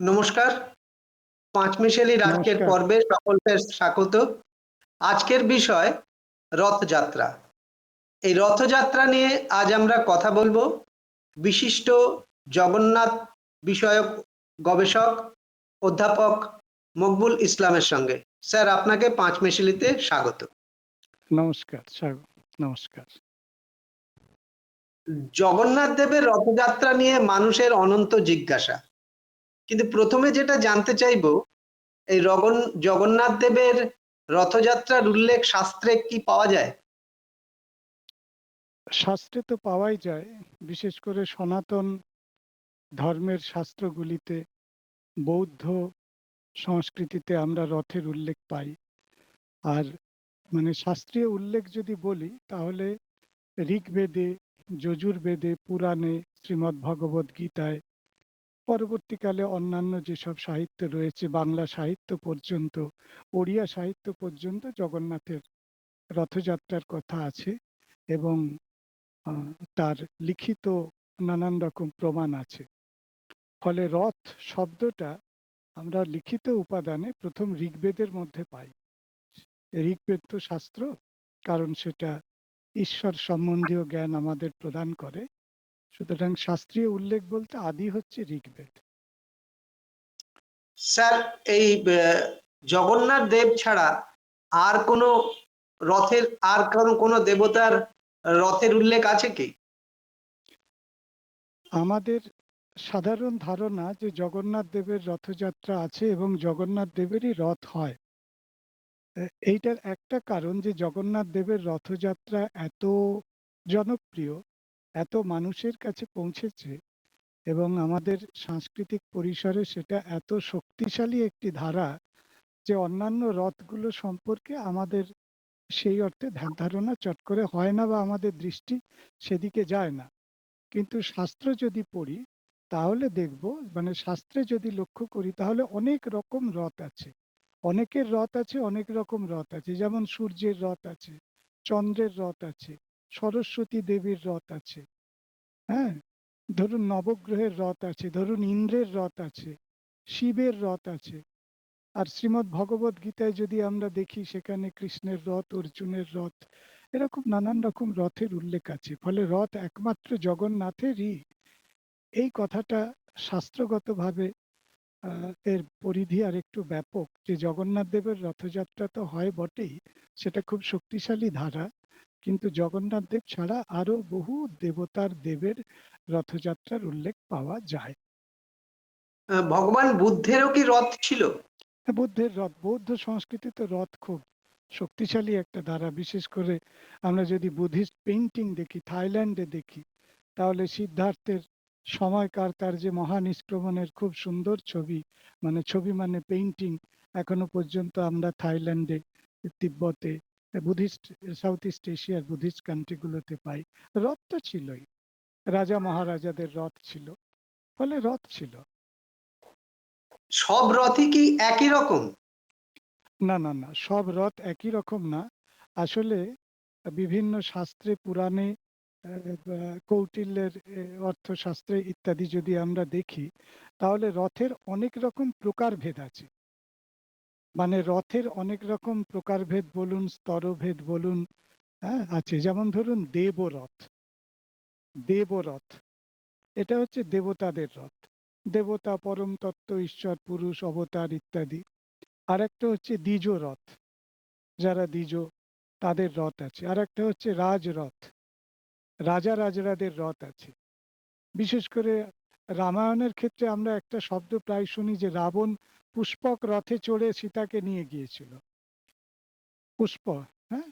নমস্কার। পাঁচ মিশেলির আজকের নমস্কার। পর্বে সকলকে স্বাগত। আজকের বিষয় রথযাত্রা। এই রথযাত্রা নিয়ে আজ আমরা কথা বলব বিশিষ্ট জগন্নাথ বিষয়ক গবেষক অধ্যাপক মকবুল ইসলামের সঙ্গে। স্যার আপনাকে পাঁচ মিশেলিতে স্বাগত। নমস্কার স্বাগত নমস্কার। জগন্নাথ দেবের রথযাত্রা নিয়ে মানুষের অনন্ত জিজ্ঞাসা। কিন্তু প্রথমে যেটা জানতে চাইব, এই রগন, জগন্নাথ দেবের রথযাত্রার উল্লেখ শাস্ত্রে কি পাওয়া যায়? শাস্ত্রে তো পাওয়াই যায়, বিশেষ করে সনাতন ধর্মের শাস্ত্রগুলিতে বৌদ্ধ সংস্কৃতিতে আমরা রথের উল্লেখ পাই। আর মানে শাস্ত্রীয় উল্লেখ যদি বলি, তাহলে ঋগ্বেদে, যজুর্বেদে, পুরাণে, শ্রীমদ্ ভগবত গীতায় পরবর্তীকালে অন্যান্য যেসব সাহিত্য রয়েছে, বাংলা সাহিত্য পর্যন্ত, ওড়িয়া সাহিত্য পর্যন্ত জগন্নাথের রথযাত্রার কথা আছে এবং তার লিখিত নানান রকম প্রমাণ আছে। ফলে রথ শব্দটা আমরা লিখিত উপাদানে প্রথম ঋগ্বেদের মধ্যে পাই। ঋগ্বেদ তো শাস্ত্র, কারণ সেটা ঈশ্বর সম্বন্ধীয় জ্ঞান আমাদের প্রদান করে। সুতরাং শাস্ত্রীয় উল্লেখ বলতে আদি হচ্ছে ঋগ্বেদ। স্যার এই জগন্নাথ দেব ছাড়া আর কোনো রথের আর কোনো কোনো দেবতার রথের উল্লেখ আছে কি? আমাদের সাধারণ ধারণা যে জগন্নাথ দেবের রথযাত্রা আছে এবং জগন্নাথ দেবেরই রথ হয়। এইটার একটা কারণ যে জগন্নাথ দেবের রথযাত্রা এত জনপ্রিয় এত মানুষের কাছে পৌঁছেছে এবং আমাদের সাংস্কৃতিক পরিসরে সেটা এত শক্তিশালী একটি ধারা যে অন্যান্য রথগুলো সম্পর্কে আমাদের সেই অর্থে ধ্যান ধারণা চট করে হয় না বা আমাদের দৃষ্টি সেদিকে যায় না। কিন্তু শাস্ত্র যদি পড়ি, তাহলে দেখব মানে শাস্ত্রে যদি লক্ষ্য করি, তাহলে অনেক রকম রথ আছে। অনেকের রথ আছে, অনেক রকম রথ আছে। যেমন সূর্যের রথ আছে, চন্দ্রের রথ আছে সরস্বতী দেবীর রথ আছে। হ্যাঁ? ধরুন নবগ্রহের রথ আছে, ধরুন ইন্দ্রের রথ আছে, শিবের রথ আছে। আর শ্রীমৎ ভগবত গীতায় যদি আমরা দেখি, সেখানে কৃষ্ণের রথ, অর্জুনের রথ, এরকম নানান রকম রথের উল্লেখ আছে। ফলে রথ একমাত্র জগন্নাথেরই। এই কথাটা শাস্ত্রগতভাবে এর পরিধি আর একটু ব্যাপক। যে জগন্নাথ দেবের রথযাত্রা তো হয় বটেই, সেটা খুব শক্তিশালী ধারা। কিন্তু জগন্নাথ দেব ছাড়া আরও বহু দেবতার দেবের রথযাত্রার উল্লেখ পাওয়া যায়। ভগবান বুদ্ধেরও কি রথ ছিল? হ্যাঁ, বুদ্ধের রথ বৌদ্ধ সংস্কৃতিতে রথ খুব শক্তিশালী একটা ধারা। বিশেষ করে আমরা যদি বুদ্ধিস্ট পেইন্টিং দেখি থাইল্যান্ডে দেখি তাহলে সিদ্ধার্থের সময়কার তার যে মহানিষ্ক্রমণের খুব সুন্দর ছবি মানে ছবি মানে পেইন্টিং এখনও পর্যন্ত আমরা থাইল্যান্ডে তিব্বতে বুদ্ধিস্ট সাউথ ইস্ট এশিয়ার বুদ্ধিস্ট কান্ট্রিগুলোতে পাই। রথ তো ছিলই। রাজা মহারাজাদের রথ ছিল। ফলে রথ ছিল। সব রথই কি একই রকম? না না না সব রথ একই রকম না। আসলে বিভিন্ন শাস্ত্রে পুরাণে কৌটিল্যের অর্থশাস্ত্রে ইত্যাদি যদি আমরা দেখি তাহলে রথের অনেক রকম প্রকারভেদ আছে। মানে রথের অনেক রকম প্রকারভেদ বলুন, স্তরভেদ বলুন হ্যাঁ আছে। যেমন ধরুন দেবরথ দেবরথ, এটা হচ্ছে দেবতাদের রথ। দেবতা, পরম তত্ত্ব, ঈশ্বর, পুরুষ, অবতার ইত্যাদি। আর একটা হচ্ছে দ্বিজ রথ যারা দ্বিজ, তাদের রথ আছে। আর একটা হচ্ছে রাজরথ রাজা রাজরাদের রথ আছে। বিশেষ করে রামায়ণের ক্ষেত্রে আমরা একটা শব্দ প্রায় শুনি যে রাবণ পুষ্পক রথে চড়ে সীতাকে নিয়ে গিয়েছিল। পুষ্প হ্যাঁ?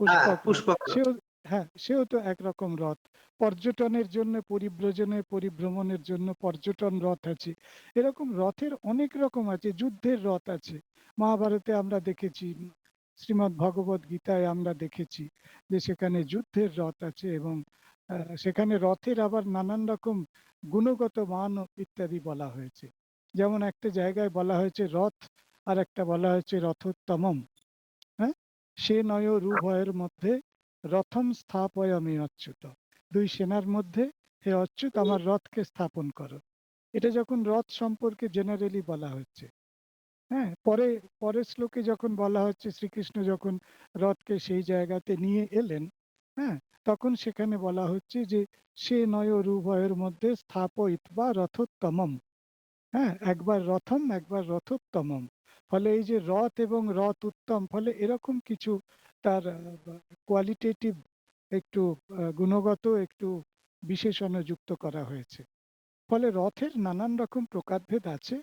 পুষ্পক রথ। পুষ্পক সেও হ্যাঁ সেও তো একরকম রথ। পর্যটনের জন্য পরিব্রজনের পরিভ্রমণের জন্য পর্যটন রথ আছে। এরকম রথের অনেক রকম আছে যুদ্ধের রথ আছে। মহাভারতে আমরা দেখেছি শ্রীমদ্ ভগবত গীতায় আমরা দেখেছি যে সেখানে যুদ্ধের রথ আছে এবং সেখানে রথের আবার নানান রকম গুণগত মান ইত্যাদি বলা হয়েছে। যেমন একটা জায়গায় বলা হয়েছে রথ, আর একটা বলা হয়েছে রথোত্তমম। হ্যাঁ? সে নয় রূভয়ের মধ্যে রথম স্থাপয় আমি অচ্যুত। দুই সেনার মধ্যে হে অচ্যুত আমার রথকে স্থাপন করো। এটা যখন রথ সম্পর্কে জেনারেলি বলা হচ্ছে হ্যাঁ পরে, পরের শ্লোকে যখন বলা হচ্ছে শ্রীকৃষ্ণ যখন রথকে সেই জায়গাতে নিয়ে এলেন হ্যাঁ তখন সেখানে বলা হচ্ছে যে সে নয় উভয়ের মধ্যে স্থাপয়িত বা রথোত্তমম। হ্যাঁ একবার রথম, একবার রথোত্তমম। ফলে এই যে রথ এবং রথ উত্তম ফলে এরকম কিছু তার কোয়ালিটেটিভ একটু গুণগত একটু বিশেষণ যুক্ত করা হয়েছে। ফলে রথের নানান রকম প্রকারভেদ আছে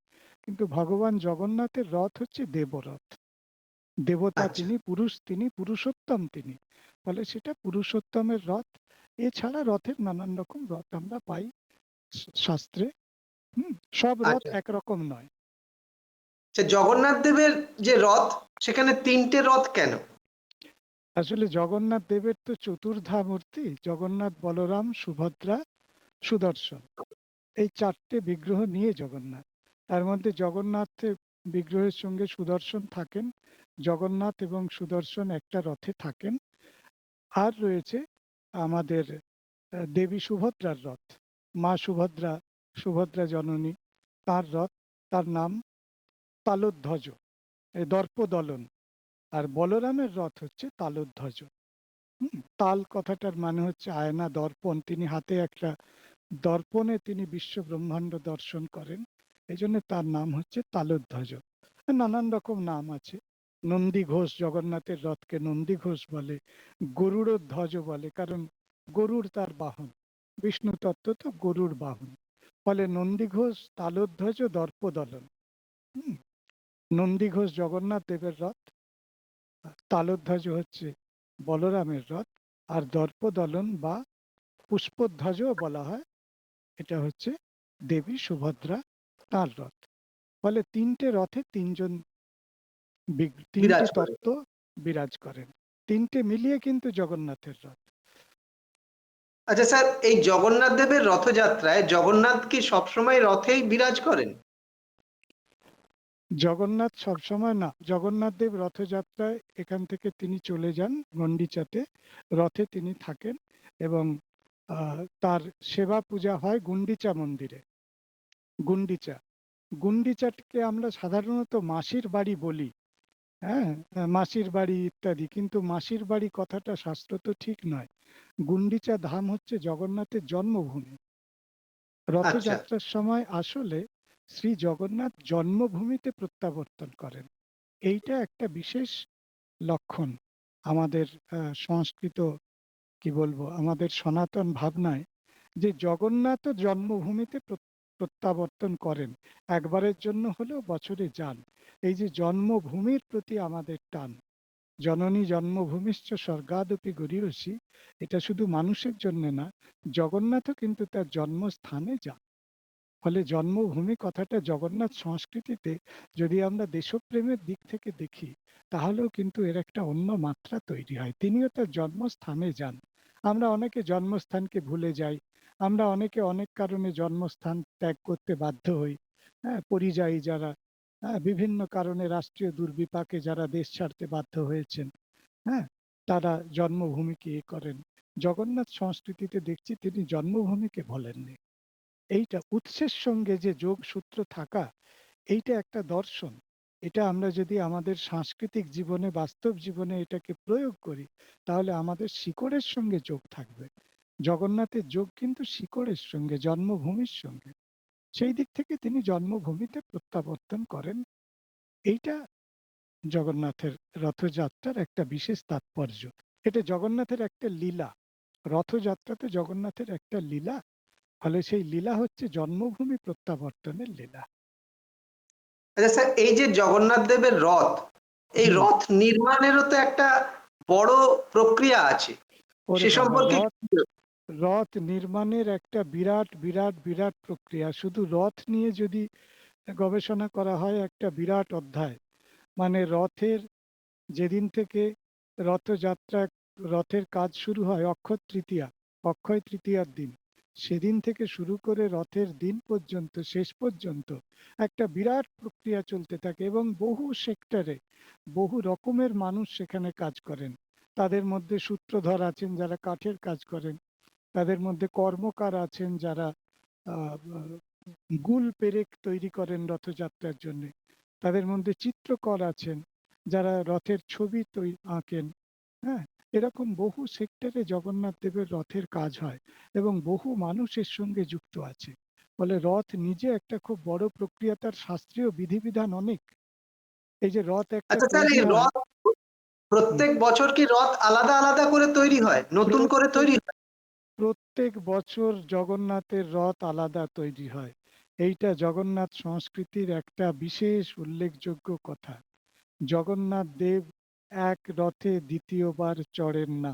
কিন্তু ভগবান জগন্নাথের রথ হচ্ছে দেবরথ। দেবতা আচ্ছা। তিনি পুরুষ তিনি পুরুষোত্তম তিনি। ফলে সেটা পুরুষোত্তমের রথ। এছাড়া রথের নানান রকম রথ আমরা পাই শাস্ত্রে। হম সব রথ আচ্ছা। একরকম নয়। আচ্ছা জগন্নাথ দেবের যে রথ সেখানে তিনটে রথ কেন? আসলে জগন্নাথ দেবের তো চতুর্ধা মূর্তি জগন্নাথ বলরাম সুভদ্রা সুদর্শন। এই চারটে বিগ্রহ নিয়ে জগন্নাথ। তার মধ্যে জগন্নাথের বিগ্রহের সঙ্গে সুদর্শন থাকেন। জগন্নাথ এবং সুদর্শন একটা রথে থাকেন। আর রয়েছে আমাদের দেবী সুভদ্রার রথ। মা সুভদ্রা সুভদ্রা জননী, তার রথ, তার নাম তালোধ্বজ দর্পদলন। আর বলরামের রথ হচ্ছে তালোধ্বজ। তাল কথাটার মানে হচ্ছে আয়না, দর্পণ। তিনি হাতে একটা দর্পণে তিনি বিশ্ব ব্রহ্মাণ্ড দর্শন করেন। এই জন্য তার নাম হচ্ছে তালোধ্বজ। নানান রকম নাম আছে। নন্দী ঘোষ জগন্নাথের রথকে নন্দী ঘোষ বলে, গরুড় ধ্বজ বলে, কারণ গরুর তার বাহন। বিষ্ণু তত্ত্ব তো গরুর বাহন। ফলে নন্দী ঘোষ তালোধ্বজ দর্পদলন। নন্দী ঘোষ জগন্নাথ দেবের রথ, তালোধ্বজ হচ্ছে বলরামের রথ, আর দর্পদলন বা পুষ্পধ্বজও বলা হয় এটা হচ্ছে দেবী সুভদ্রা তার রথ। ফলে তিনটে রথে তিনজন তিনটে বিরাজ করেন। তত্ত্ব বিরাজ করেন। তিনটে মিলিয়ে কিন্তু জগন্নাথের রথ। আচ্ছা স্যার এই জগন্নাথ দেবের রথযাত্রায় জগন্নাথ কি সবসময় রথেই বিরাজ করেন? জগন্নাথ সবসময় না। জগন্নাথ দেব রথযাত্রায় এখান থেকে তিনি চলে যান গন্ডিচাতে রথে তিনি থাকেন এবং তার সেবা পূজা হয় গুন্ডিচা মন্দিরে। গুন্ডিচা। গুন্ডিচাকে আমরা সাধারণত মাসির বাড়ি বলি। হ্যাঁ? মাসির বাড়ি ইত্যাদি। কিন্তু মাসির বাড়ি কথাটা শাস্ত্র তো ঠিক নয়। গুন্ডিচা ধাম হচ্ছে জগন্নাথের জন্মভূমি। রথযাত্রার সময় আসলে শ্রী জগন্নাথ জন্মভূমিতে প্রত্যাবর্তন করেন। এইটা একটা বিশেষ লক্ষণ আমাদের সংস্কৃত কি বলব, আমাদের সনাতন ভাবনায় যে জগন্নাথ জন্মভূমিতে প্রত্যাবর্তন করেন, একবারের জন্য হলেও বছরে যান। এই যে জন্মভূমির প্রতি আমাদের টান, জননী জন্মভূমিশ্চ স্বর্গাদপি গরিয়সী এটা শুধু মানুষের জন্য না, জগন্নাথও কিন্তু তার জন্মস্থানে যান। ফলে জন্মভূমি কথাটা জগন্নাথ সংস্কৃতিতে যদি আমরা দেশপ্রেমের দিক থেকে দেখি, তাহলেও কিন্তু এর একটা অন্য মাত্রা তৈরি হয়। তিনিও তার জন্মস্থানে যান। আমরা অনেকে জন্মস্থানকে ভুলে যাই। আমরা অনেকে অনেক কারণে জন্মস্থান ত্যাগ করতে বাধ্য হই। হ্যাঁ পরিযায়ী যারা হ্যাঁ বিভিন্ন কারণে রাষ্ট্রীয় দুর্বিপাকে যারা দেশ ছাড়তে বাধ্য হয়েছেন হ্যাঁ তারা জন্মভূমিকে এ করেন। জগন্নাথ সংস্কৃতিতে দেখছি তিনি জন্মভূমিকে বলেননি। এইটা উৎসের সঙ্গে যে যোগসূত্র থাকা, এইটা একটা দর্শন। এটা আমরা যদি আমাদের সাংস্কৃতিক জীবনে, বাস্তব জীবনে এটাকে প্রয়োগ করি, তাহলে আমাদের শিকড়ের সঙ্গে যোগ থাকবে। জগন্নাথের যোগ কিন্তু শিকড়ের সঙ্গে, জন্মভূমির সঙ্গে। সেই দিক থেকে তিনি জন্মভূমিতে প্রত্যাবর্তন করেন। এইটা জগন্নাথের রথযাত্রার একটা বিশেষ তাৎপর্য। এটা জগন্নাথের একটা লীলা। রথযাত্রাতে জগন্নাথের একটা লীলা, ফলে সেই লীলা হচ্ছে জন্মভূমি প্রত্যাবর্তনের লীলা। আচ্ছা স্যার এই যে জগন্নাথ দেবের রথ এই রথ নির্মাণেরও তো একটা বড় প্রক্রিয়া আছে। সে সম্পর্কে রথ রথ নির্মাণের একটা বিরাট বিরাট বিরাট প্রক্রিয়া। শুধু রথ নিয়ে যদি গবেষণা করা হয় একটা বিরাট অধ্যায়। মানে রথের যেদিন থেকে রথযাত্রা রথের কাজ শুরু হয় অক্ষয় তৃতীয়া অক্ষয় তৃতীয়ার দিন। সেদিন থেকে শুরু করে রথের দিন পর্যন্ত শেষ পর্যন্ত একটা বিরাট প্রক্রিয়া চলতে থাকে এবং বহু সেক্টরে বহু রকমের মানুষ সেখানে কাজ করেন তাদের মধ্যে সূত্রধর আছেন যারা কাঠের কাজ করেন তাদের মধ্যে কর্মকার আছেন যারা গুল পেরেক তৈরি করেন রথযাত্রার জন্যে। তাদের মধ্যে চিত্রকর আছেন, যারা রথের ছবি তৈ আঁকেন, হ্যাঁ? এরকম বহু সেক্টরে জগন্নাথ দেবের রথের কাজ হয় এবং বহু মানুষ এর সঙ্গে যুক্ত আছে। ফলে রথ নিজে একটা খুব বড় প্রক্রিয়া তার শাস্ত্রীয় বিধিবিধান অনেক। এই যে রথ একটা আচ্ছা প্রত্যেক বছর কি রথ আলাদা আলাদা করে তৈরি হয় নতুন করে তৈরি হয় প্রত্যেক বছর জগন্নাথের রথ আলাদা তৈরি হয়। এইটা জগন্নাথ সংস্কৃতির একটা বিশেষ উল্লেখযোগ্য কথা। জগন্নাথ দেব এক রথে দ্বিতীয়বার চড়েন না।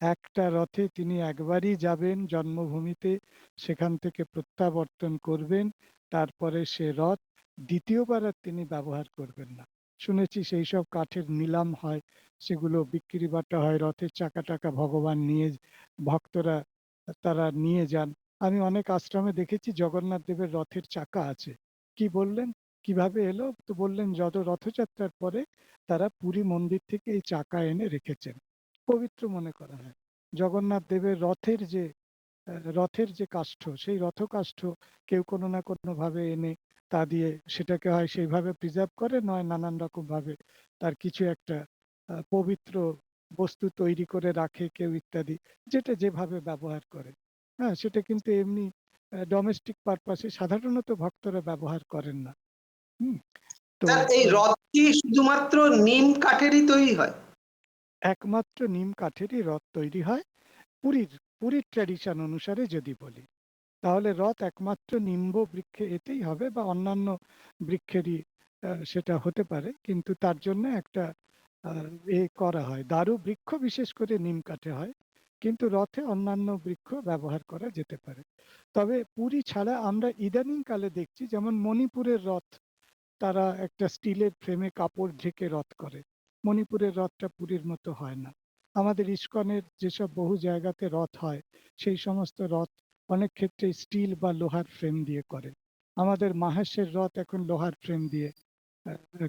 একটা রথে তিনি একবারই যাবেন জন্মভূমিতে, সেখান থেকে প্রত্যাবর্তন করবেন। তারপরে সে রথ দ্বিতীয়বার আর তিনি ব্যবহার করবেন না। শুনেছি সেই সব কাঠের নিলাম হয়, সেগুলো বিক্রি বাটা হয়, রথের চাকা-টাকা ভগবান নিয়ে ভক্তরা তারা নিয়ে যান। আমি অনেক আশ্রমে দেখেছি জগন্নাথ দেবের রথের চাকা আছে। কি বললেন? কীভাবে এলো? তো বললেন যত রথযাত্রার পরে তারা পুরী মন্দির থেকে এই চাকা এনে রেখেছেন। পবিত্র মনে করা হয়। জগন্নাথ দেবের রথের যে রথের যে কাষ্ঠ, সেই রথকাষ্ঠ কেউ কোনো না কোনোভাবে এনে তা দিয়ে সেটাকে হয় সেইভাবে প্রিজার্ভ করে, নয় নানান রকমভাবে তার কিছু একটা পবিত্র বস্তু তৈরি করে রাখে কেউ ইত্যাদি। যেটা যেভাবে ব্যবহার করে। হ্যাঁ? সেটা কিন্তু এমনি ডোমেস্টিক পারপাস সাধারণত ভক্তরা ব্যবহার করেন না। তো এই রথ কি শুধুমাত্র নিম কাঠেরই তৈরি হয় একমাত্র নিম কাঠেরই রথ তৈরি হয়। পুরীর, পুরীর ট্র্যাডিশন অনুসারে যদি বলি। তাহলে রথ একমাত্র নিম্ব বৃক্ষে এতেই হবে বা অন্যান্য বৃক্ষেরই সেটা হতে পারে। কিন্তু তার জন্য একটা এ করা হয়। দারু বৃক্ষ বিশেষ করে নিম কাঠে হয়। কিন্তু রথে অন্যান্য বৃক্ষ ব্যবহার করা যেতে পারে। তবে পুরী ছাড়া আমরা ইদানিং কালে দেখছি যেমন মণিপুরের রথ, তারা একটা স্টিলের ফ্রেমে কাপড় ঢেকে রথ করে। মণিপুরের রথটা পুরীর মতো হয় না। আমাদের ইস্কনের যেসব বহু জায়গাতে রথ হয়, সেই সমস্ত রথ অনেক ক্ষেত্রে স্টিল বা লোহার ফ্রেম দিয়ে করে। আমাদের মাহেশের রথ এখন লোহার ফ্রেম দিয়ে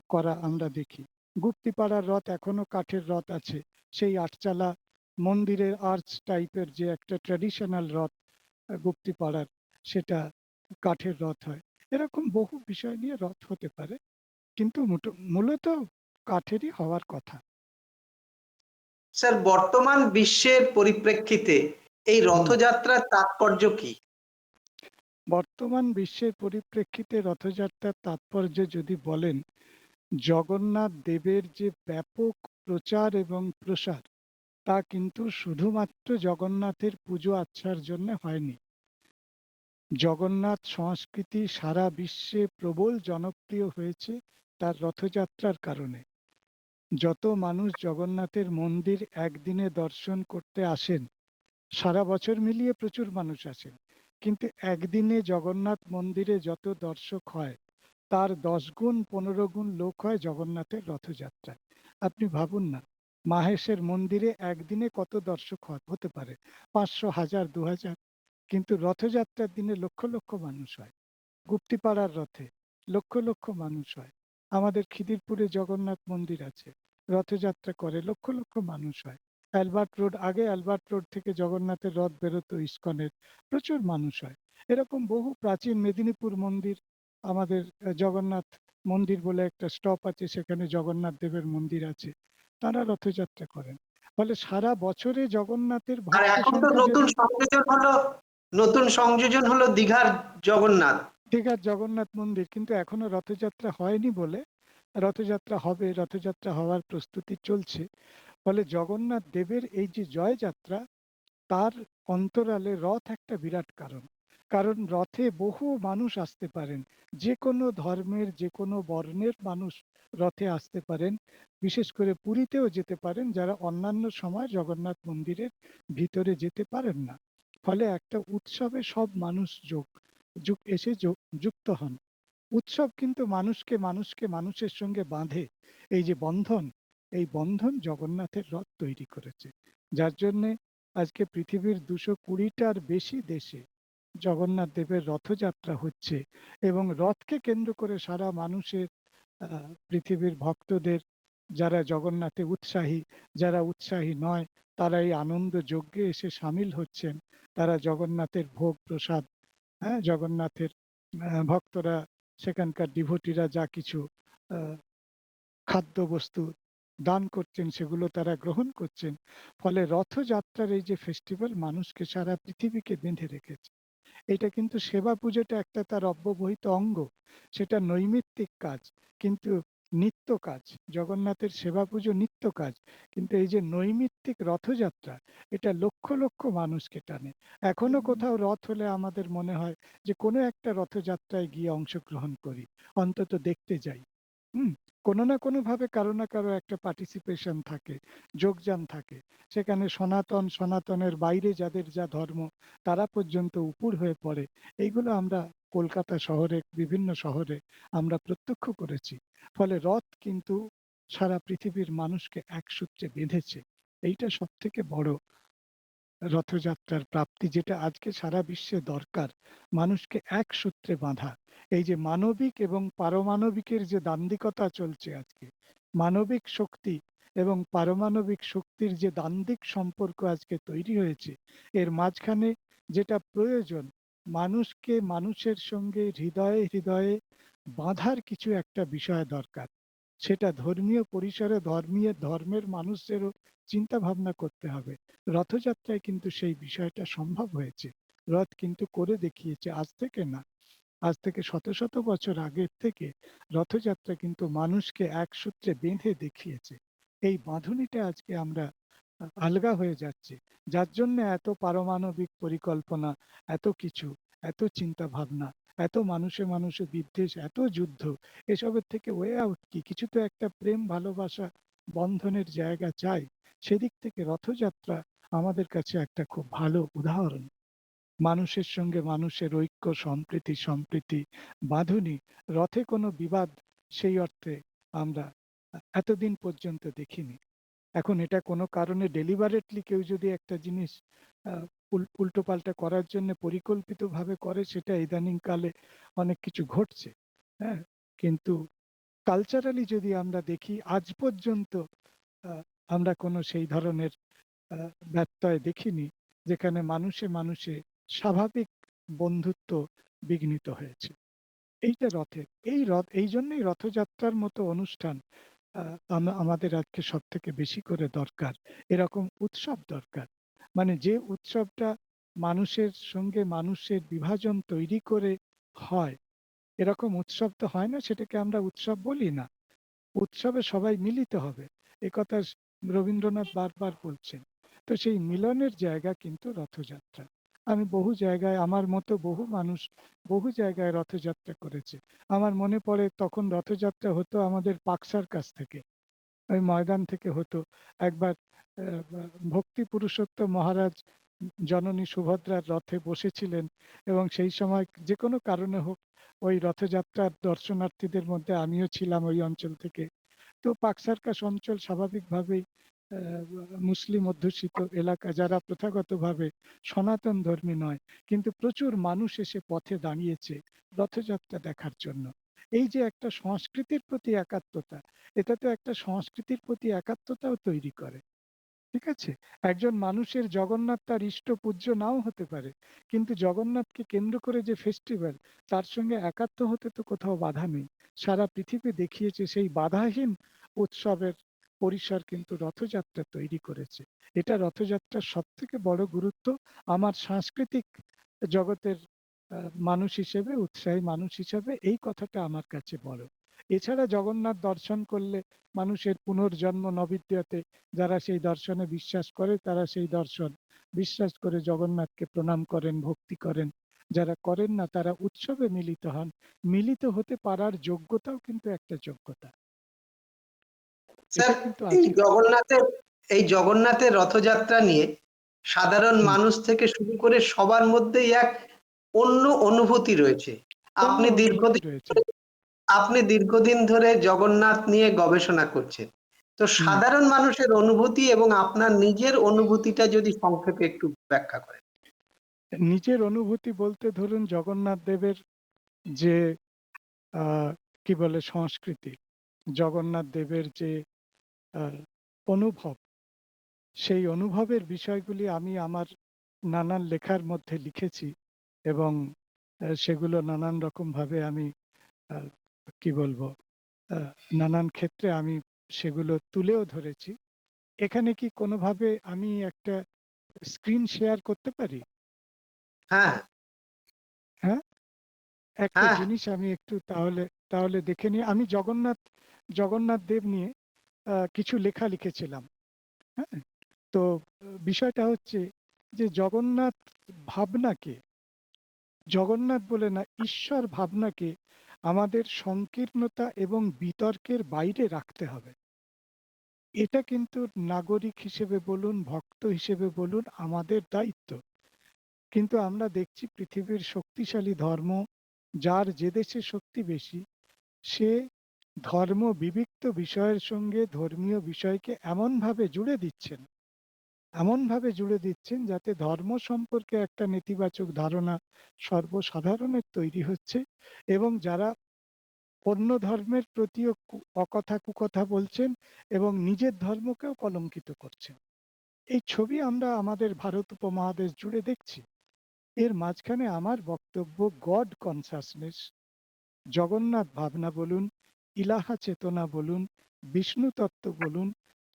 করা আমরা দেখি। গুপ্তিপাড়ার রথ এখনও কাঠের রথ আছে। সেই আটচালা মন্দিরের আর্চ টাইপের যে একটা ট্র্যাডিশনাল রথ গুপ্তিপাড়ার, সেটা কাঠের রথ হয়। এরকম বহু বিষয় নিয়ে রথ হতে পারে। কিন্তু মূলত কাঠেরই হওয়ার কথা। স্যার বর্তমান বিশ্বের পরিপ্রেক্ষিতে এই রথযাত্রার তাৎপর্য কি বর্তমান বিশ্বের পরিপ্রেক্ষিতে রথযাত্রার তাৎপর্য যদি বলেন, জগন্নাথ দেবের যে ব্যাপক প্রচার এবং প্রসার, তা কিন্তু শুধুমাত্র জগন্নাথের পুজো আচ্ছার জন্য হয়নি। জগন্নাথ সংস্কৃতি সারা বিশ্বে প্রবল জনপ্রিয় হয়েছে তার রথযাত্রার কারণে। যত মানুষ জগন্নাথের মন্দির একদিনে দর্শন করতে আসেন, সারা বছর মিলিয়ে প্রচুর মানুষ আসেন। কিন্তু একদিনে জগন্নাথ মন্দিরে যত দর্শক হয়, তার ১০ গুণ ১৫ গুণ লোক হয় জগন্নাথের রথযাত্রায়। আপনি ভাবুন না, মাহেশের মন্দিরে একদিনে কত দর্শক হতে পারে? ৫০০, ১০০০, ২০০০ কিন্তু রথযাত্রার দিনে লক্ষ, লক্ষ মানুষ হয়। গুপ্তিপাড়ার রথে লক্ষ, লক্ষ মানুষ হয়। আমাদের খিদিরপুরে জগন্নাথ মন্দির আছে। রথযাত্রা করে লক্ষ, লক্ষ মানুষ হয়। অ্যালবার্ট রোড আগে অ্যালবার্ট রোড থেকে জগন্নাথের রথ বেরোতো ইস্কনের, প্রচুর মানুষ হয়। এরকম বহু প্রাচীন মেদিনীপুর মন্দির, আমাদের জগন্নাথ মন্দির বলে একটা স্টপ আছে সেখানে জগন্নাথ দেবের মন্দির আছে। তারা রথযাত্রা করেন। ফলে সারা বছরে জগন্নাথের নতুন সংযোজন হলো নতুন সংযোজন হলো দীঘার জগন্নাথ দীঘার জগন্নাথ মন্দির কিন্তু এখনও রথযাত্রা হয়নি বলে রথযাত্রা হবে, রথযাত্রা হওয়ার প্রস্তুতি চলছে। ফলে জগন্নাথ দেবের এই যে জয়যাত্রা, তার অন্তরালে রথ একটা বিরাট কারণ। কারণ রথে বহু মানুষ আসতে পারেন। যেকোনো ধর্মের, যেকোনো বর্ণের মানুষ রথে আসতে পারেন। বিশেষ করে পুরীতেও যেতে পারেন যারা অন্যান্য সময় জগন্নাথ মন্দিরের ভিতরে যেতে পারেন না। ফলে একটা উৎসবে সব মানুষ যোগ যুক এসে যোগ যুক্ত হন। উৎসব কিন্তু মানুষকে, মানুষকে মানুষের সঙ্গে বাঁধে। এই যে বন্ধন, এই বন্ধন জগন্নাথের রথ তৈরি করেছে। যার জন্যে আজকে পৃথিবীর দুশো কুড়িটার বেশি দেশে জগন্নাথ দেবের রথযাত্রা হচ্ছে এবং রথকে কেন্দ্র করে সারা মানুষের পৃথিবীর ভক্তদের যারা জগন্নাথে উৎসাহী, যারা উৎসাহী নয়, তারা এই আনন্দ যজ্ঞে এসে সামিল হচ্ছেন। তারা জগন্নাথের ভোগ প্রসাদ, হ্যাঁ? জগন্নাথের ভক্তরা সেখানকার ডিভোটিরা যা কিছু খাদ্যবস্তু দান করছেন সেগুলো তারা গ্রহণ করছেন। ফলে রথযাত্রার এই যে ফেস্টিভ্যাল মানুষকে সারা পৃথিবীকে বেঁধে রেখেছে। এটা কিন্তু সেবা পুজোটা একটা তার অব্যবহিত অঙ্গ। সেটা নৈমিত্তিক কাজ। কিন্তু নিত্য কাজ। জগন্নাথের সেবা পুজো নিত্য কাজ। কিন্তু এই যে নৈমিত্তিক রথযাত্রা এটা লক্ষ, লক্ষ মানুষকে টানে। এখনও কোথাও রথ হলে আমাদের মনে হয় যে কোনো একটা রথযাত্রায় গিয়ে অংশগ্রহণ করি। অন্তত দেখতে যাই। হুম? কোনো না কোনোভাবে কারও না কারও একটা পার্টিসিপেশন থাকে, যোগদান থাকে। সেখানে সনাতন, সনাতনের বাইরে যাদের যা ধর্ম তারা পর্যন্ত উপুড় হয়ে পড়ে। এইগুলো আমরা কলকাতা শহরে বিভিন্ন শহরে আমরা প্রত্যক্ষ করেছি। ফলে রথ কিন্তু সারা পৃথিবীর মানুষকে এক সূত্রে বেঁধেছে। এইটা সবথেকে বড় রথযাত্রার প্রাপ্তি যেটা আজকে সারা বিশ্বে দরকার। মানুষকে এক সূত্রে বাঁধা। এই যে মানবিক এবং পারমাণবিকের যে দ্বান্দ্বিকতা চলছে আজকে, মানবিক শক্তি এবং পারমাণবিক শক্তির যে দ্বান্দ্বিক সম্পর্ক আজকে তৈরি হয়েছে, এর মাঝখানে যেটা প্রয়োজন মানুষকে মানুষের সঙ্গে হৃদয়ে, হৃদয়ে বাঁধার কিছু একটা বিষয় দরকার। সেটা ধর্মীয় পরিসরে ধর্মীয় ধর্মের মানুষদেরও চিন্তা ভাবনা করতে হবে। রথযাত্রায় কিন্তু সেই বিষয়টা সম্ভব হয়েছে। রথ কিন্তু করে দেখিয়েছে আজ থেকে না। আজ থেকে শত, শত বছর আগের থেকে রথযাত্রা কিন্তু মানুষকে এক সূত্রে বেঁধে দেখিয়েছে। এই বাঁধুনিটা আজকে আমরা আলগা হয়ে যাচ্ছি। যার জন্য এত পারমাণবিক পরিকল্পনা, এত কিছু, এত চিন্তা ভাবনা, এত মানুষে, মানুষে বিদ্বেষ, এত যুদ্ধ এসবের থেকে ওয়ে আউট কি? কিছু তো একটা প্রেম ভালোবাসা বন্ধনের জায়গা চাই। সেদিক থেকে রথযাত্রা আমাদের কাছে একটা খুব ভালো উদাহরণ। মানুষের সঙ্গে মানুষের ঐক্য, সম্প্রীতি, সম্প্রীতি, বাঁধুনি, রথে কোনো বিবাদ সেই অর্থে আমরা এতদিন পর্যন্ত দেখিনি। এখন এটা কোনো কারণে ডেলিবারেটলি কেউ যদি একটা জিনিস উল্টোপাল্টা করার জন্য পরিকল্পিতভাবে করে সেটা ইদানিং কালে অনেক কিছু ঘটছে। হ্যাঁ? কিন্তু কালচারালি যদি আমরা দেখি আজ পর্যন্ত আমরা কোনো সেই ধরনের ব্যত্যয় দেখিনি যেখানে মানুষে, মানুষে স্বাভাবিক বন্ধুত্ব বিঘ্নিত হয়েছে। এইটা রথের। এই রথ এইজন্যই রথযাত্রার মতো অনুষ্ঠান আমাদের আজকে সবথেকে বেশি করে দরকার। এরকম উৎসব দরকার। মানে যে উৎসবটা মানুষের সঙ্গে মানুষের বিভাজন তৈরি করে হয়, এরকম উৎসব তো হয় না সেটাকে আমরা উৎসব বলি না। উৎসবে সবাই মিলিত হবে। একথা রবীন্দ্রনাথ বারবার বলছেন। তো সেই মিলনের জায়গা কিন্তু রথযাত্রা। আমি বহু জায়গায় আমার মতো বহু মানুষ বহু জায়গায় রথযাত্রা করেছে। আমার মনে পড়ে তখন রথযাত্রা হতো আমাদের পাকশার কাছ থেকে। ওই ময়দান থেকে হতো। একবার ভক্তি পুরুষোত্তম মহারাজ জননী সুভদ্রার রথে বসেছিলেন এবং সেই সময় যে কোনো কারণে হোক ওই রথযাত্রার দর্শনার্থীদের মধ্যে আমিও ছিলাম ওই অঞ্চল থেকে। তো পাক সার্কাস অঞ্চল স্বাভাবিকভাবেই মুসলিম অধ্যুষিত এলাকা যারা প্রথাগতভাবে সনাতন ধর্মী নয়। কিন্তু প্রচুর মানুষ এসে পথে দাঁড়িয়েছে রথযাত্রা দেখার জন্য। এই যে একটা সংস্কৃতির প্রতি একাত্মতা, এটা তো একটা সংস্কৃতির প্রতি একাত্মতাও তৈরি করে। ঠিক আছে? একজন মানুষের জগন্নাথ তার ইষ্ট পূজ্য নাও হতে পারে। কিন্তু জগন্নাথকে কেন্দ্র করে যে ফেস্টিভাল তার সঙ্গে একাত্ম হতে তো কোথাও বাধা নেই। সারা পৃথিবী দেখিয়েছে সেই বাধাহীন উৎসবের পরিসর কিন্তু রথযাত্রা তৈরি করেছে। এটা রথযাত্রার সবথেকে বড় গুরুত্ব। আমার সাংস্কৃতিক জগতের মানুষ হিসেবে, উৎসাহী মানুষ হিসাবে এই কথাটা আমার কাছে বড়। এছাড়া জগন্নাথ দর্শন করলে মানুষের পুনর্জন্ম নবিদ্যাতে যারা সেই দর্শনে বিশ্বাস করে তারা সেই দর্শন বিশ্বাস করে জগন্নাথকে প্রণাম করেন, ভক্তি করেন। যারা করেন না তারা উৎসবে মিলিত হন। মিলিত হতে পারার যোগ্যতাও কিন্তু একটা যোগ্যতা। স্যার জগন্নাথের এই জগন্নাথের রথযাত্রা নিয়ে সাধারণ মানুষ থেকে শুরু করে সবার মধ্যেই এক অন্য অনুভূতি রয়েছে। আপনি দীর্ঘদিন ধরে আপনি দীর্ঘদিন ধরে জগন্নাথ নিয়ে গবেষণা করছেন। তো সাধারণ মানুষের অনুভূতি এবং আপনার নিজের অনুভূতিটা যদি সংক্ষেপে একটু ব্যাখ্যা করেন। নিজের অনুভূতি বলতে ধরুন জগন্নাথ দেবের যে কি বলে সংস্কৃতি, জগন্নাথ দেবের যে অনুভব, সেই অনুভবের বিষয়গুলি আমি আমার নানান লেখার মধ্যে লিখেছি এবং সেগুলো নানান রকমভাবে আমি কি বলব? নানান ক্ষেত্রে আমি সেগুলো তুলেও ধরেছি। এখানে কি কোনোভাবে আমি একটা স্ক্রিন শেয়ার করতে পারি? হ্যাঁ। হ্যাঁ? একটা হ্যাঁ। জিনিস আমি একটু তাহলে তাহলে দেখে নিই। আমি জগন্নাথ জগন্নাথ দেব নিয়ে কিছু লেখা লিখেছিলাম। হ্যাঁ? তো বিষয়টা হচ্ছে যে জগন্নাথ ভাবনাকে জগন্নাথ বলে না ঈশ্বর ভাবনাকে আমাদের সংকীর্ণতা এবং বিতর্কের বাইরে রাখতে হবে। এটা কিন্তু নাগরিক হিসেবে বলুন, ভক্ত হিসেবে বলুন আমাদের দায়িত্ব। কিন্তু আমরা দেখছি পৃথিবীর শক্তিশালী ধর্ম যার যে দেশে শক্তি বেশি, সে ধর্ম বিবিক্ত বিষয়ের সঙ্গে ধর্মীয় বিষয়কে এমনভাবে জুড়ে দিচ্ছেন এমনভাবে জুড়ে দিচ্ছেন যাতে ধর্ম সম্পর্কে একটা নেতিবাচক ধারণা সর্বসাধারণের তৈরি হচ্ছে এবং যারা অন্য ধর্মের প্রতিও অকথা কুকথা বলছেন এবং নিজের ধর্মকেও কলঙ্কিত করছেন। এই ছবি আমরা আমাদের ভারত উপমহাদেশ জুড়ে দেখছি। এর মাঝখানে আমার বক্তব্য গড কনসাসনেস জগন্নাথ ভাবনা বলুন, ইলাহা চেতনা বলুন, বিষ্ণু তত্ত্ব বলুন,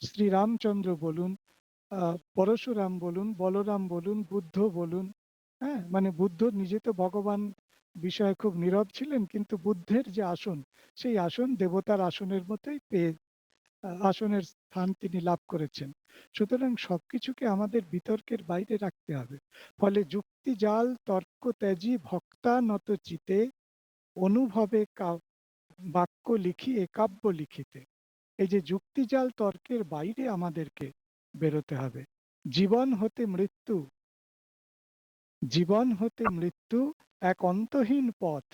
শ্রীরামচন্দ্র বলুন, পরশুরাম বলুন, বলরাম বলুন, বুদ্ধ বলুন, হ্যাঁ? মানে বুদ্ধ নিজে তো ভগবান বিষয়ে খুব নীরব ছিলেন কিন্তু বুদ্ধের যে আসন, সেই আসন দেবতার আসনের মতোই পেয়ে আসনের স্থান তিনি লাভ করেছেন। সুতরাং সবকিছুকে আমাদের বিতর্কের বাইরে রাখতে হবে। ফলে যুক্তি জাল তর্ক ত্যাজি ভক্তা নত চিতে অনুভবে বাক্য লিখিয়ে কাব্য লিখিতে। এই যে যুক্তিজাল তর্কের বাইরে আমাদেরকে বেরোতে হবে। জীবন হতে মৃত্যু জীবন হতে মৃত্যু এক অন্তহীন পথ।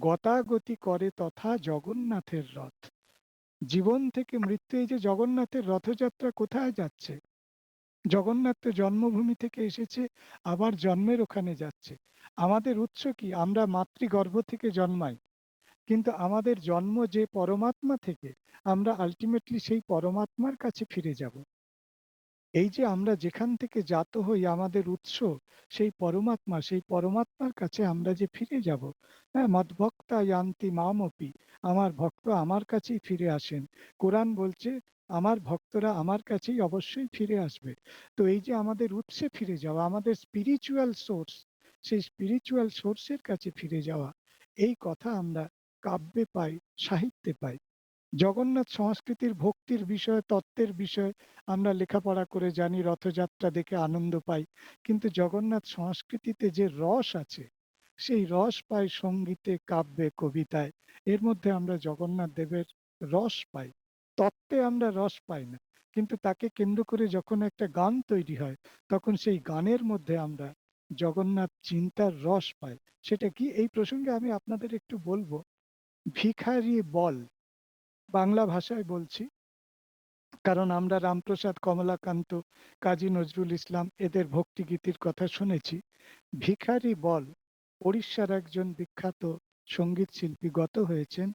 গতাগতি করে তথা জগন্নাথের রথ। জীবন থেকে মৃত্যু, এই যে জগন্নাথের রথযাত্রা কোথায় যাচ্ছে? জগন্নাথ তো জন্মভূমি থেকে এসেছে, আবার জন্মের ওখানে যাচ্ছে। আমাদের উৎস কি? আমরা মাতৃগর্ভ থেকে জন্মাই। কিন্তু আমাদের জন্ম যে পরমাত্মা থেকে, আমরা আলটিমেটলি সেই পরমাত্মার কাছে ফিরে যাব। এই যে আমরা যেখান থেকে জাত হই আমাদের উৎস সেই পরমাত্মা, সেই পরমাত্মার কাছে আমরা যে ফিরে যাব। হ্যাঁ? মদ্ভক্তা ইয়ান্তি মামপি। আমার ভক্ত আমার কাছেই ফিরে আসেন। কোরআন বলছে আমার ভক্তরা আমার কাছেই অবশ্যই ফিরে আসবে। তো এই যে আমাদের উৎসে ফিরে যাওয়া, আমাদের স্পিরিচুয়াল সোর্স, সেই স্পিরিচুয়াল সোর্সের কাছে ফিরে যাওয়া, এই কথা আমরা কাব্যে পাই, সাহিত্যে পাই। জগন্নাথ সংস্কৃতির ভক্তির বিষয়, তত্ত্বের বিষয় আমরা লেখাপড়া করে জানি, রথযাত্রা দেখে আনন্দ পাই। কিন্তু জগন্নাথ সংস্কৃতিতে যে রস আছে, সেই রস পাই সঙ্গীতে, কাব্যে, কবিতায়। এর মধ্যে আমরা জগন্নাথ দেবের রস পাই। তত্ত্বে আমরা রস পাই না। কিন্তু তাকে কেন্দ্র করে যখন একটা গান তৈরি হয়, তখন সেই গানের মধ্যে আমরা জগন্নাথ চিন্তার রস পাই। সেটা কি? এই প্রসঙ্গে আমি আপনাদের একটু বলব ভিখারি বল। বাংলা ভাষায় বলছি। কারণ আমরা রামপ্রসাদ, কমলাকান্ত, কাজী নজরুল ইসলাম এদের ভক্তিগীতির কথা শুনেছি। ভিখারি বল ওড়িশার একজন বিখ্যাত সংগীত শিল্পী গত হয়েছেন।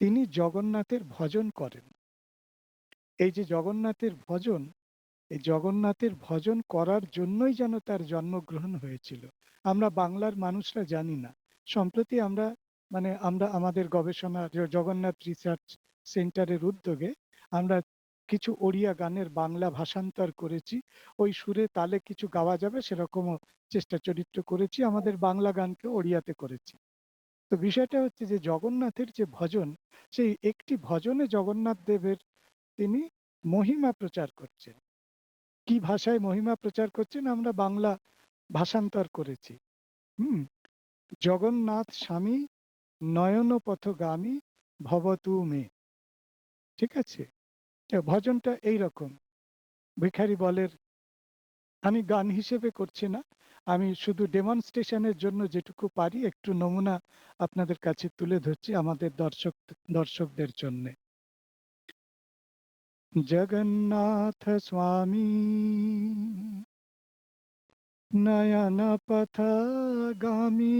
তিনি জগন্নাথের ভজন করেন। এই যে জগন্নাথের ভজন, এই জগন্নাথের ভজন করার জন্যই যেন তার জন্মগ্রহণ হয়েছিল। আমরা বাংলার মানুষরা জানি না। সম্প্রতি আমরা মানে আমরা আমাদের গবেষণা জগন্নাথ রিসার্চ সেন্টারের উদ্যোগে আমরা কিছু ওড়িয়া গানের বাংলা ভাষান্তর করেছি। ওই সুরে তালে কিছু গাওয়া যাবে সেরকমও চেষ্টা চরিত্র করেছি। আমাদের বাংলা গানকে ওড়িয়াতে করেছি। তো বিষয়টা হচ্ছে যে জগন্নাথের যে ভজন, সেই একটি ভজনে জগন্নাথ দেবের তিনি মহিমা প্রচার করছেন। কি ভাষায় মহিমা প্রচার করছেন? আমরা বাংলা ভাষান্তর করেছি। হুম? জগন্নাথ স্বামী নয়ন পথগামী ভবতু মে। ঠিক আছে? ভজনটা এই রকম ভিখারি বলের আমি গান হিসেবে করছি না। আমি শুধু ডেমনস্ট্রেশন এর জন্য যেটুকু পারি একটু নমুনা আপনাদের কাছে তুলে ধরছি আমাদের দর্শক, দর্শকদের জন্যে। জগন্নাথ স্বামী নয়ন পথগামী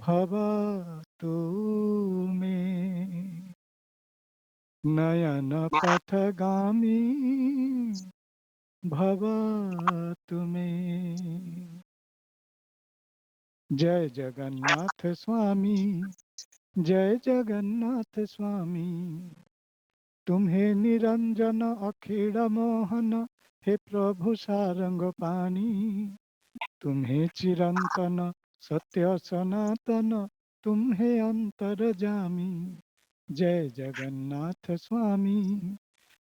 भवतु मे। गामी भवा तुमे जय जगन्नाथ स्वामी, जय जगन्नाथ स्वामी। तुम्हें निरंजन अखिल मोहन, हे प्रभु सारंग पानी तुम्हें चिरंतन सत्य सनातन तुम्हें अंतर जामी जय जगन्नाथ स्वामी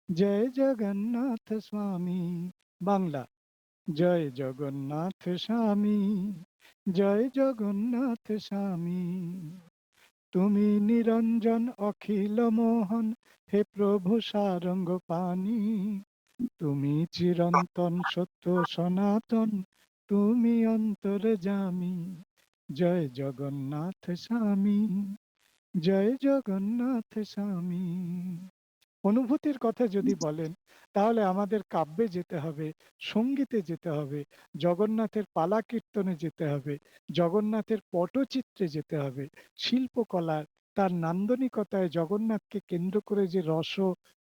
जय जगन्नाथ स्वामी বাংলা জয় জগন্নাথ স্বামী জয় জগন্নাথ স্বামী তুমি নিরঞ্জন অখিল মোহন হে প্রভু সারঙ্গ পানি তুমি চিরন্তন সত্য সনাতন তুমি অন্তর জামি জয় জগন্নাথ স্বামী, জয় জগন্নাথ স্বামী। অনুভূতির কথা যদি বলেন, তাহলে আমাদের কাব্যে যেতে হবে, সঙ্গীতে যেতে হবে, জগন্নাথের পালা কীর্তনে যেতে হবে, জগন্নাথের পটচিত্রে যেতে হবে শিল্পকলার তার নান্দনিকতায় জগন্নাথকে কেন্দ্র করে যে রস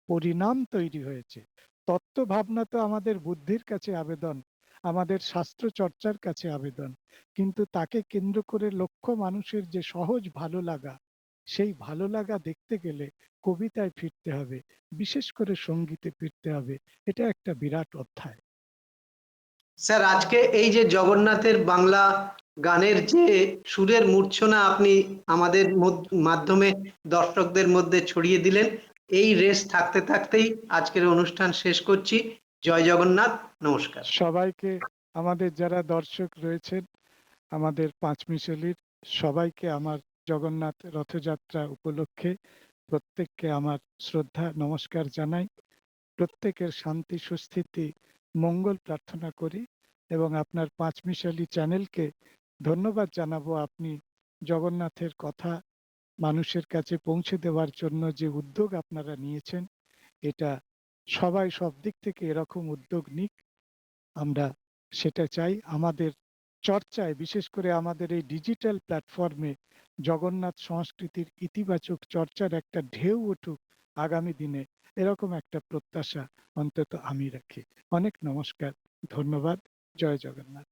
পরিণাম তৈরি হয়েছে। তত্ত্ব ভাবনা তো আমাদের বুদ্ধির কাছে আবেদন আমাদের শাস্ত্র চর্চার কাছে আবেদন। কিন্তু তাকে কেন্দ্র করে লক্ষ মানুষের যে সহজ ভালো লাগা, সেই ভালো লাগা দেখতে গেলে কবিতায় ফিরতে হবে, বিশেষ করে সঙ্গীতে ফিরতে হবে। এটা একটা বিরাট অধ্যায়। স্যার, আজকে এই যে জগন্নাথের বাংলা গানের যে সুরের মূর্ছনা আপনি আমাদের মধ্য- মাধ্যমে দর্শকদের মধ্যে ছড়িয়ে দিলেন, এই রেস থাকতে থাকতেই আজকের অনুষ্ঠান শেষ করছি। জয় জগন্নাথ, নমস্কার। সবাইকে, আমাদের যারা দর্শক রয়েছেন, আমাদের পাঁচ পাঁচমিশালির সবাইকে আমার জগন্নাথ রথযাত্রা উপলক্ষে প্রত্যেককে আমার শ্রদ্ধা, নমস্কার জানাই। প্রত্যেকের শান্তি, সুস্থিতি, মঙ্গল প্রার্থনা করি এবং আপনার পাঁচমিশালি চ্যানেলকে ধন্যবাদ জানাব আপনি জগন্নাথের কথা মানুষের কাছে পৌঁছে দেওয়ার জন্য যে উদ্যোগ আপনারা নিয়েছেন, এটা সবাই সব দিক থেকে এরকম উদ্যোগ নিক। আমরা সেটা চাই। আমাদের চর্চায়, বিশেষ করে আমাদের এই ডিজিটাল প্ল্যাটফর্মে জগন্নাথ সংস্কৃতির ইতিবাচক চর্চার একটা ঢেউ উঠুক আগামী দিনে, এরকম একটা প্রত্যাশা অন্তত আমি রাখি। অনেক নমস্কার, ধন্যবাদ, জয় জগন্নাথ।